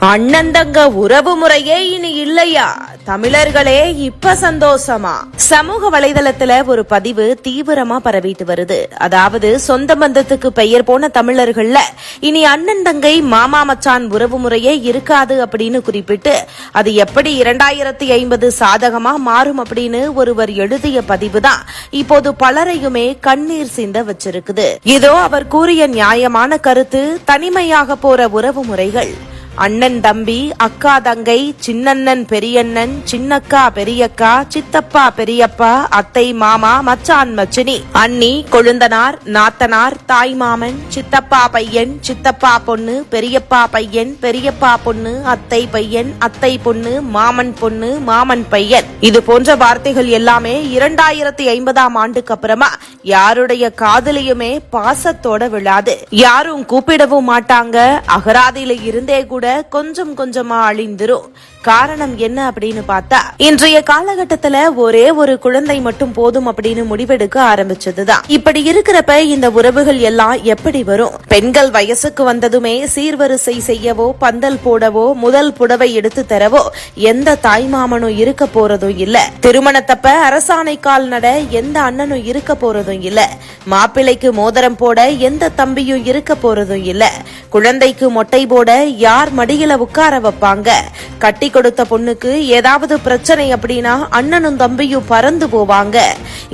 அண்ணந்தங்க உறவு முறையே இனி இல்லையா? தமிழர்களே இப்ப சந்தோஷமா? சமூக வலைதளத்துல ஒரு பதிவு தீவிரமா பரவிட்டு வருது. அதாவது சொந்த பந்தத்துக்கு பெயர் போன தமிழர்கள்ல இனி அண்ணன் தங்கை மாமா மச்சான் உறவு முறையே இருக்காது அப்படின்னு குறிப்பிட்டு அது எப்படி இரண்டாயிரத்தி ஐம்பது சாதகமா மாறும் அப்படின்னு ஒருவர் எழுதிய பதிவு தான் இப்போது பலரையுமே கண்ணீர் சிந்த வச்சிருக்குது. இதோ அவர் கூறிய நியாயமான கருத்து தனிமையாக போற உறவு முறைகள். அண்ணன் தம்பி அக்கா தங்கை சின்னண்ணன் பெரியண்ணன் சின்னக்கா பெரியக்கா சித்தப்பா பெரியப்பா அத்தை மாமா மச்சான் மச்சினி அண்ணி கொழுந்தனார் நாத்தனார் தாய் மாமன் சித்தப்பா பையன் சித்தப்பா பொண்ணு பெரியப்பா பையன் பெரியப்பா பொண்ணு அத்தை பையன் அத்தை பொண்ணு மாமன் பொண்ணு மாமன் பையன். இது போன்ற வார்த்தைகள் எல்லாமே இரண்டாயிரத்தி ஐம்பதாம் ஆண்டுக்கு அப்புறமா யாருடைய காதலியுமே பாசத்தோட விழாது. யாரும் கூப்பிடவும் மாட்டாங்க. அகராதியில இருந்தே கூட கொஞ்சம் கொஞ்சமா அழிந்துரும். காரணம் என்ன அப்படின்னு பார்த்தா இன்றைய காலகட்டத்துல ஒரே ஒரு குழந்தை மட்டும் போதும் அப்படின்னு முடிவெடுக்க ஆரம்பிச்சதுதான். இப்படி இருக்கிறப்ப இந்த உறவுகள் எல்லாம் எப்படி வரும்? பெண்கள் வயசுக்கு வந்ததுமே சீர்வரிசை செய்யவோ பந்தல் போடவோ முதல் புடவை எடுத்து தரவோ எந்த தாய்மாமனும் இருக்க போறதும் இல்ல. திருமணத்தப்ப அரசாணை கால் நட எந்த அண்ணனும் இருக்க போறதும் இல்ல. மாப்பிள்ளைக்கு மோதிரம் போட எந்த தம்பியும் இருக்க போறதும் இல்ல. குழந்தைக்கு மொட்டை போட யார் மடியில உட்கார வைப்பாங்க? கட்டி கொடுத்த பொண்ணுக்கு ஏதாவது பிரச்சனை அப்படின்னா அண்ணனும் தம்பியும் பறந்து போவாங்க.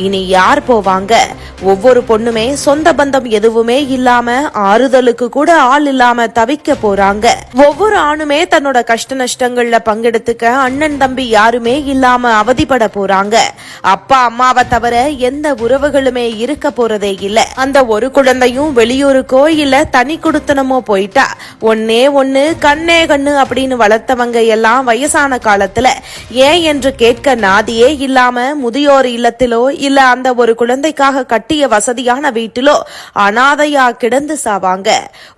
இனி யார் போவாங்க? ஒவ்வொரு பொண்ணுமே சொந்த பந்தம் எதுவுமே இல்லாம ஆறுதலுக்கு கூட ஆள் இல்லாம தவிக்க போறாங்க. ஒவ்வொரு ஆணுமே தன்னோட கஷ்ட நஷ்டங்கள்ல பங்கெடுத்துக்க அண்ணன் தம்பி யாருமே இல்லாம அவதிப்பட போறாங்க. அப்பா அம்மாவை தவிர எந்த உறவுகளுமே இருக்க போறதே இல்ல. அந்த ஒரு குழந்தையும் வெளியூருக்கோ இல்ல தனி குடுத்தனமோ போயிட்டா. ஒன்னே ஒன்னு கண்ணே கண்ணு அப்படின்னு வளர்த்தவங்க எல்லாம் வயசான காலத்துல ஏன் என்று கேட்க நாதியே இல்லாம முதியோர் இல்லத்திலோ இல்ல அந்த ஒரு குழந்தைக்காக கட்டிய வசதியான வீட்டிலோ அனாதையா கிடந்து சாவாங்க.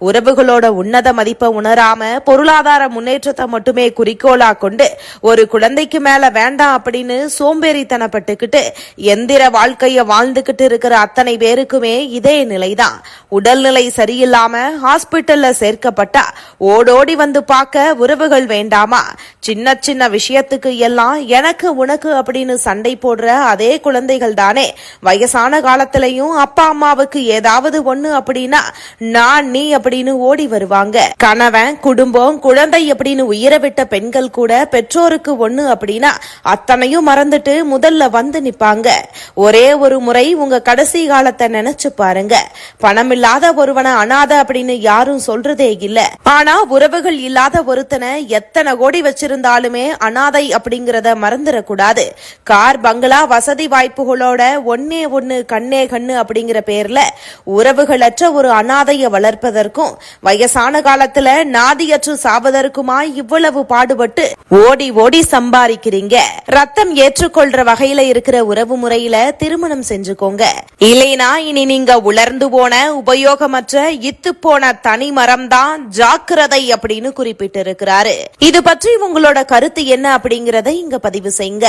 உறவுகளோட உன்னத மதிப்பை உணராம பொருளாதார முன்னேற்றத்தை மட்டுமே குறிக்கோளா கொண்டு ஒரு குழந்தைக்கு மேல வேண்டாம் அப்படின்னு சோம்பேறித்தனப்பட்டுக்கிட்டு எந்திர வாழ்க்கைய வாழ்ந்துகிட்டு இருக்கிற அத்தனை பேருக்குமே இதே நிலைதான். உடல்நிலை சரியில்லாம ஹாஸ்பிட்டல்ல சேர்க்கப்பட்டா ஓடோடி வந்து பார்க்க உறவுகள் வேண்டாமா? சின்ன சின்ன விஷயத்துக்கு எல்லாம் எனக்கு உனக்கு அப்படின்னு சண்டை போடுற அதே குழந்தைகள் தானே. வயசான காலத்திலையும் அப்பா அம்மாவுக்கு ஏதாவது ஒண்ணு அப்படின்னா நான் நீ அப்படின்னு ஓடி வருவாங்க. கணவன் குடும்பம் குழந்தை அப்படின்னு உயிரை விட்ட பெண்கள் கூட பெற்றோருக்கு ஒண்ணு அப்படின்னா அத்தனையும் மறந்துட்டு முதல்ல வந்து நிப்பாங்க. ஒரே ஒரு முறை உங்க கடைசி காலத்தை நினைச்சு பாருங்க. பணம் இல்லாத ஒருவனை அனாத அப்படின்னு யாரும் சொல்றதே இல்ல. ஆனா உறவுகள் இல்லாத ஒருத்தனை எத்தனை கோடி வச்சிருந்தாலுமே அனாதை அப்படிங்கிறத மறந்துடக்கூடாது கார் பங்களா வசதி வாய்ப்புகளோட ஒன்னே ஒன்னு கண்ணே கண்ணு அப்படிங்கிற பேர்ல உறவுகளற்ற ஒரு அனாதைய வளர்ப்பதற்கும் வயசான காலத்துல நாதியற்று சாவதற்குமா இவ்வளவு பாடுபட்டு ஓடி ஓடி சம்பாதிக்கிறீங்க. ரத்தம் ஏற்றுக்கொள்ற வகையில இருக்கிற உறவு முறையில திருமணம் செஞ்சுக்கோங்க. இல்லைனா இனி நீங்க உலர்ந்து போன உபயோகமற்ற இத்து போன தனி மரம் தான் ஜாக்கிரதை அப்படின்னு குறிப்பிட்டு இருக்கிறாரு இது பற்றி உங்க உங்களோட கருத்து என்ன அப்படிங்கிறத இங்க பதிவு செய்யுங்க.